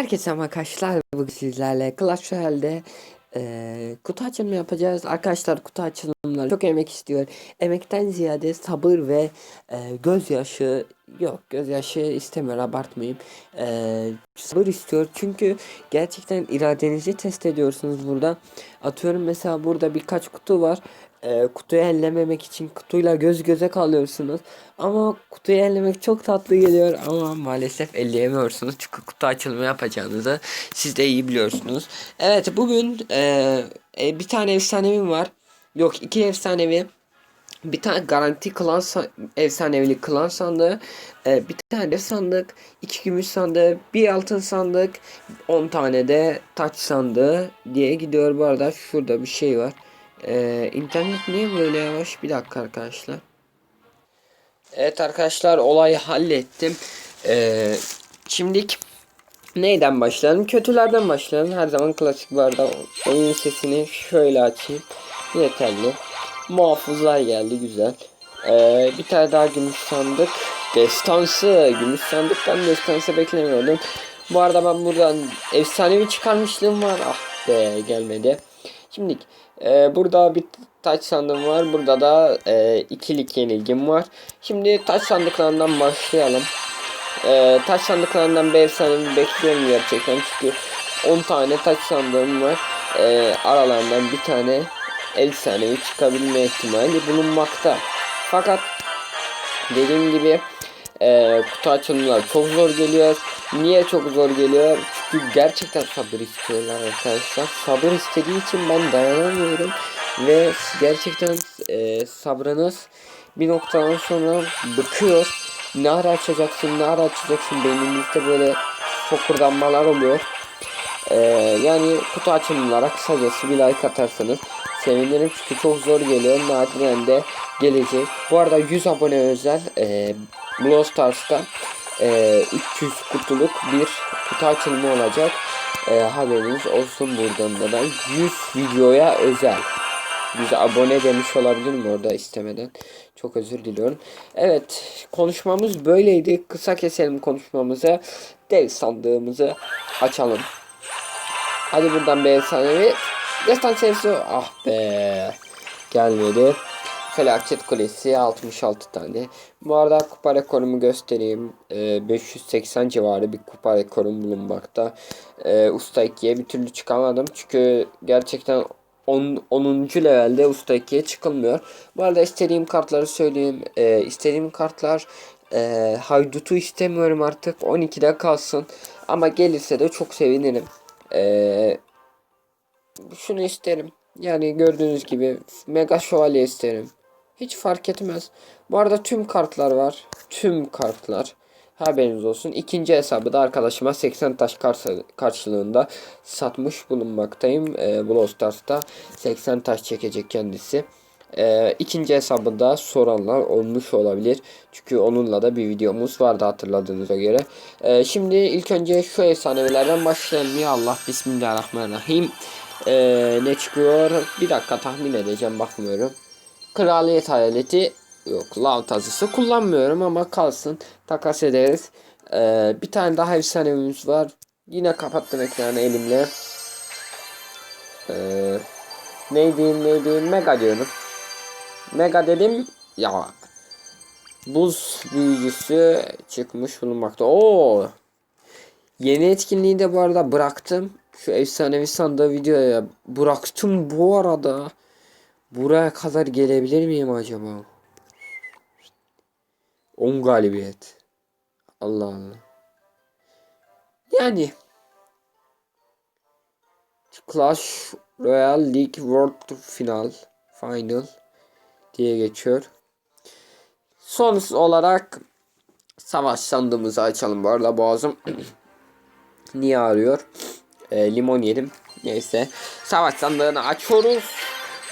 Herkese arkadaşlar. Bugün sizlerle Clash Royale'de eee, kutu açılımı yapacağız. Arkadaşlar kutu açılımları çok emek istiyor. Emekten ziyade sabır ve eee, gözyaşı yok gözyaşı istemiyor abartmayayım. Eee, sabır istiyor çünkü gerçekten iradenizi test ediyorsunuz burada. Atıyorum mesela burada birkaç kutu var. Eee, kutuyu ellememek için kutuyla göz göze kalıyorsunuz. Ama kutuyu ellemek çok tatlı geliyor ama maalesef elleyemiyorsunuz. Çünkü kutu açılımı yapacağınızı siz de iyi biliyorsunuz. Evet bugün eee, e, bir tane efsanevim var. Yok iki efsanevi. Bir tane garanti klan sa- efsanevi klan sandığı, e, bir tane sandık, iki gümüş sandığı, bir altın sandık, 10 tane de taç sandığı diye gidiyor. Bu arada şurada bir şey var. E, internet niye böyle yavaş? Bir dakika arkadaşlar. Evet arkadaşlar olayı hallettim. Ee, şimdilik neyden başlayalım? Kötülerden başlayalım. Her zaman klasik bu arada oyun sesini şöyle açayım. Yeterli. Muhafızlar geldi güzel. Ee, bir tane daha gümüş sandık. Destansı. Gümüş sandıktan destansı beklemiyordum. Bu arada ben buradan efsanevi çıkarmışlığım var. Ah be gelmedi. Şimdi e, burada bir taç sandığım var. Burada da e, ikilik yenilgim var. Şimdi taç sandıklarından başlayalım. E, taç sandıklarından bir efsanevi bekliyorum gerçekten. Çünkü 10 tane taç sandığım var. E, aralarından bir tane efsanevi çıkabilme ihtimali bulunmakta. Fakat dediğim gibi e, kutu açılımlar çok zor geliyor. Niye çok zor geliyor? Çünkü gerçekten sabır istiyorlar arkadaşlar. Sabır istediği için ben dayanamıyorum. Ve gerçekten e, sabrınız bir noktadan sonra bıkıyor. Ne ara açacaksın, ne ara açacaksın beyninizde böyle fokurdanmalar oluyor. E, yani kutu açılımlara kısacası bir like atarsanız sevinirim çünkü çok zor geliyor. Nadiren de gelecek. Bu arada 100 abone özel e, Brawl Stars'ta e, 300 kutuluk bir kutu açılımı olacak. E, haberiniz olsun buradan da ben 100 videoya özel. 100 abone demiş olabilirim orada istemeden. Çok özür diliyorum. Evet konuşmamız böyleydi. Kısa keselim konuşmamızı. Dev sandığımızı açalım. Hadi buradan bir efsanevi. Destan serisi. Ah be. Gelmedi. Felaket Kulesi 66 tane. Bu arada kupa rekorumu göstereyim. Ee, 580 civarı bir kupa rekorum bulunmakta. Ee, Usta 2'ye bir türlü çıkamadım. Çünkü gerçekten 10. 10. levelde Usta 2'ye çıkılmıyor. Bu arada istediğim kartları söyleyeyim. Ee, istediğim kartlar e, Haydut'u istemiyorum artık. 12'de kalsın. Ama gelirse de çok sevinirim. Ee, şunu isterim. Yani gördüğünüz gibi Mega Şövalye isterim. Hiç fark etmez. Bu arada tüm kartlar var. Tüm kartlar. Haberiniz olsun. İkinci hesabı da arkadaşıma 80 taş karşı- karşılığında satmış bulunmaktayım. Ee, Brawl Stars'ta 80 taş çekecek kendisi. Ee, ikinci hesabı da soranlar olmuş olabilir. Çünkü onunla da bir videomuz vardı hatırladığınıza göre. Ee, şimdi ilk önce şu efsanevilerden başlayalım. Ya Allah Bismillahirrahmanirrahim. Ee, ne çıkıyor? Bir dakika tahmin edeceğim bakmıyorum. Kraliyet hayaleti yok. Lav tazısı kullanmıyorum ama kalsın. Takas ederiz. Ee, bir tane daha efsanemiz var. Yine kapattım ekranı elimle. Ee, ne diyeyim mega diyorum. Mega dedim ya. Buz büyücüsü çıkmış bulunmakta. Oo. Yeni etkinliği de bu arada bıraktım. Şu efsanevi sandığı videoya bıraktım bu arada. Buraya kadar gelebilir miyim acaba? 10 galibiyet. Allah Allah. Yani Clash Royale League World Final Final diye geçiyor. Son olarak savaş sandığımızı açalım. Bu arada boğazım niye ağrıyor? E, limon yedim. Neyse. Savaş sandığını açıyoruz.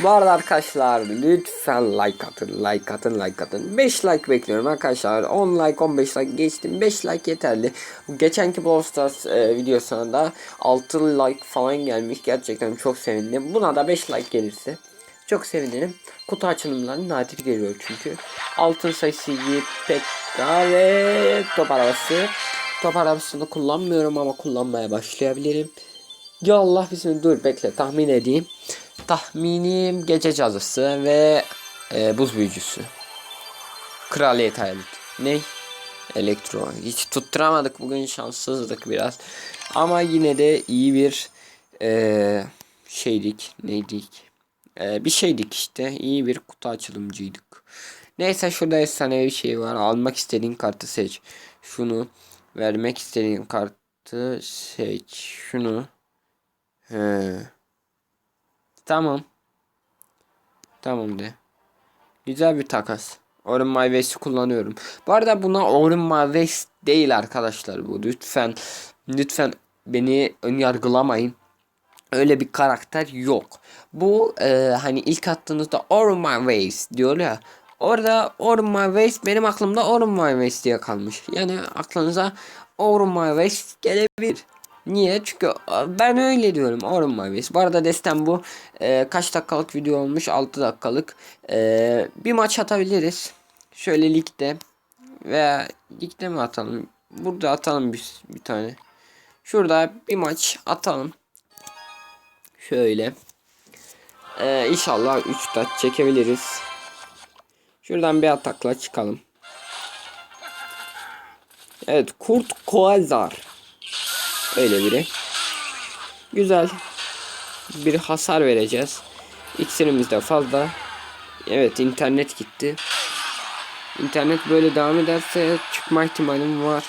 Bu arada arkadaşlar lütfen like atın, like atın, like atın. 5 like bekliyorum arkadaşlar. 10 like, 15 like geçtim. 5 like yeterli. Geçenki Brawl Stars e, videosuna da 6 like falan gelmiş. Gerçekten çok sevindim. Buna da 5 like gelirse çok sevinirim. Kutu açılımları nadir geliyor çünkü. Altın sayısı pek ve top arabası. Top arabasını kullanmıyorum ama kullanmaya başlayabilirim. Ya Allah bizim dur bekle tahmin edeyim. Tahminim gece cadısı ve e, buz büyücüsü. Kraliyet hayalet. Ne? Elektro. Hiç tutturamadık bugün şanssızlık biraz. Ama yine de iyi bir e, şeydik. Neydik? E, bir şeydik işte. İyi bir kutu açılımcıydık. Neyse şurada efsane bir şey var. Almak istediğin kartı seç. Şunu. Vermek istediğin kartı seç. Şunu. He. Tamam. Tamam de. Güzel bir takas. Orun My Waste'i kullanıyorum. Bu arada buna Orun My Waste değil arkadaşlar bu. Lütfen lütfen beni ön yargılamayın. Öyle bir karakter yok. Bu e, hani ilk attığınızda Orun My Waste diyor ya. Orada Orun My Waste benim aklımda Orun My Waste diye kalmış. Yani aklınıza Orun My Waste gelebilir. Niye? Çünkü ben öyle diyorum. Orun Waste. Bu arada destem bu. E, kaç dakikalık video olmuş? 6 dakikalık. E, bir maç atabiliriz. Şöyle ligde. Veya ligde mi atalım? Burada atalım bir, bir tane. Şurada bir maç atalım. Şöyle. Ee, inşallah 3 taç çekebiliriz. Şuradan bir atakla çıkalım. Evet Kurt Koazar. Öyle biri. Güzel. Bir hasar vereceğiz. İksirimiz de fazla. Evet internet gitti. İnternet böyle devam ederse çıkma ihtimalim var.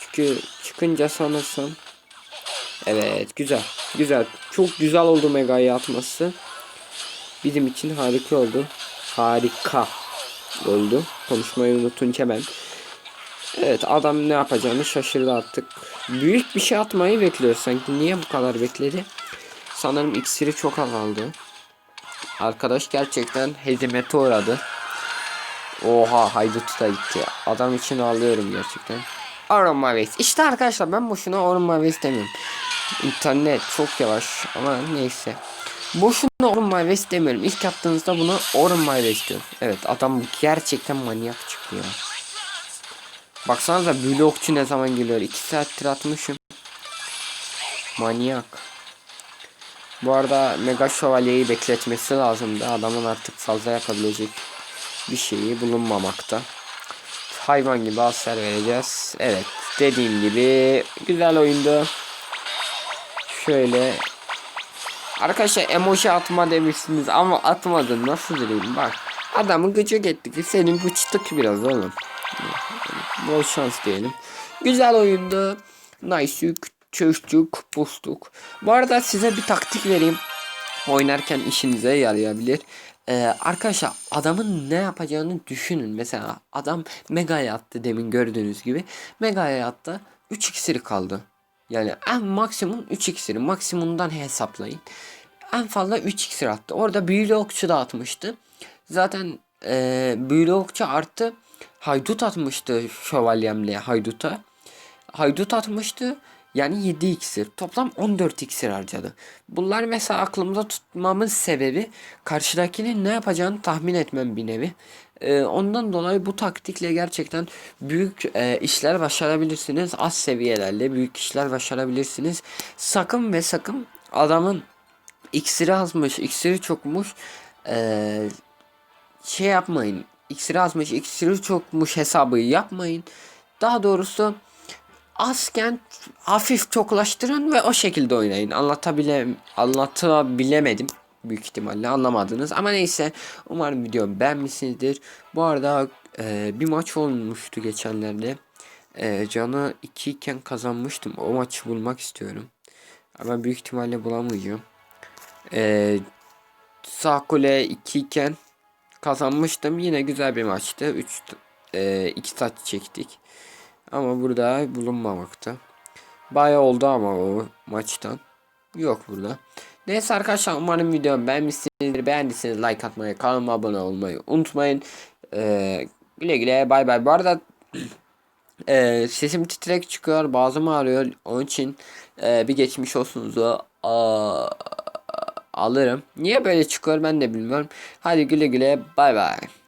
Çünkü çıkınca sanırsam. Evet güzel. Güzel. Çok güzel oldu Mega'yı atması. Bizim için harika oldu. Harika oldu. Konuşmayı unutunca ben. Evet adam ne yapacağını şaşırdı artık. Büyük bir şey atmayı bekliyor sanki. Niye bu kadar bekledi? Sanırım iksiri çok azaldı. Arkadaş gerçekten hezimete uğradı. Oha haydut da gitti. Adam için ağlıyorum gerçekten. Orun Mavis. İşte arkadaşlar ben boşuna Orun Mavis demiyorum. İnternet çok yavaş ama neyse. Boşuna Orun Mavis demiyorum. İlk yaptığınızda bunu Orun Mavis diyor. Evet adam gerçekten manyak çıktı ya. Baksanıza blokçu ne zaman geliyor. 2 saattir atmışım. Manyak. Bu arada Mega Şövalye'yi bekletmesi lazımdı. Adamın artık fazla yapabilecek bir şeyi bulunmamakta. Hayvan gibi hasar vereceğiz. Evet dediğim gibi güzel oyundu. Şöyle Arkadaşlar emoji atma demişsiniz ama atmadın nasıl diyeyim bak. Adamı gıcık ettik. Senin bıçtık biraz oğlum. Bol şans diyelim. Güzel oyundu. Nice çözdük, pustuk. Bu arada size bir taktik vereyim. Oynarken işinize yarayabilir. Ee, arkadaşlar adamın ne yapacağını düşünün. Mesela adam Mega'ya attı demin gördüğünüz gibi. Mega'ya attı. 3 iksiri kaldı. Yani en maksimum 3 iksiri. Maksimumdan hesaplayın. En fazla 3 iksir attı. Orada büyülü okçu da atmıştı. Zaten e, büyülü okçu arttı. Haydut atmıştı şövalyemle hayduta. Haydut atmıştı. Yani 7 iksir. Toplam 14 iksir harcadı. Bunlar mesela aklımda tutmamın sebebi karşıdakinin ne yapacağını tahmin etmem bir nevi. Ee, ondan dolayı bu taktikle gerçekten büyük e, işler başarabilirsiniz. Az seviyelerle büyük işler başarabilirsiniz. Sakın ve sakın adamın iksiri azmış, iksiri çokmuş. Ee, şey yapmayın. İksiri azmış, iksiri çokmuş hesabı yapmayın. Daha doğrusu azken hafif çoklaştırın ve o şekilde oynayın. Anlatabile anlatabilemedim büyük ihtimalle anlamadınız ama neyse umarım videomu beğenmişsinizdir. Bu arada e, bir maç olmuştu geçenlerde. E, canı 2 iken kazanmıştım. O maçı bulmak istiyorum. Ama büyük ihtimalle bulamayacağım. E, sağ kule 2 iken kazanmıştım. Yine güzel bir maçtı. 3 e, 2 saat çektik. Ama burada bulunmamakta. Baya oldu ama o maçtan. Yok burada. Neyse arkadaşlar umarım videomu beğenmişsinizdir. Beğendiyseniz like atmayı, kanalıma abone olmayı unutmayın. Ee, güle güle bay bay. Bu arada e, sesim titrek çıkıyor. Bazım ağrıyor. Onun için e, bir geçmiş olsunuzu alırım. Niye böyle çıkıyor ben de bilmiyorum. Hadi güle güle bay bay.